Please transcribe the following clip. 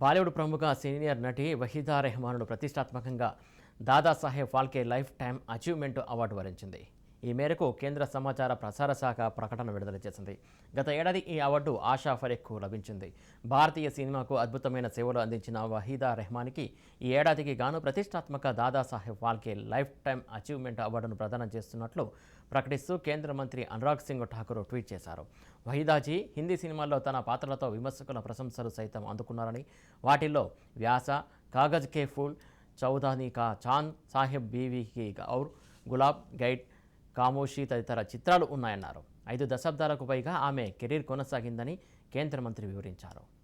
బాలీవుడ్ ప్రముఖ సీనియర్ నటి వహీదా రెహమాన్ను ప్రతిష్టాత్మకంగా Dadasaheb Phalke lifetime achievement award వరించింది. ఈ మేరకు కేంద్ర సమాచార ప్రసార శాఖ ప్రకటన విడుదల చేసింది. గత ఏడాది ఈ అవార్డు ఆశా ఫరేక్కు లభించింది. భారతీయ సినిమాకు అద్భుతమైన సేవలు అందించిన వహీదా రెహమాన్కి ఈ ఏడాదికి గాను ప్రతిష్టాత్మక Dadasaheb Phalke lifetime achievement అవార్డును ప్రదానం చేస్తున్నట్లు ప్రకటిస్తూ కేంద్ర మంత్రి అనురాగ్ సింగ్ ఠాకూర్ ట్వీట్ చేశారు. వహీదాజీ హిందీ సినిమాల్లో తన పాత్రలతో విమర్శకుల ప్రశంసలు సైతం అందుకున్నారని వాటిల్లో వ్యాస కాగజ్ కే ఫూల్ చౌదానీ కా చాంద్ సాహెబ్ బీవీకి ఔర్ గౌర్ గులాబ్ గైడ్ కామోషి తదితర చిత్రాలు ఉన్నాయన్నారు. ఐదు దశాబ్దాలకు పైగా ఆమె కెరీర్ కొనసాగిందని కేంద్ర మంత్రి వివరించారు.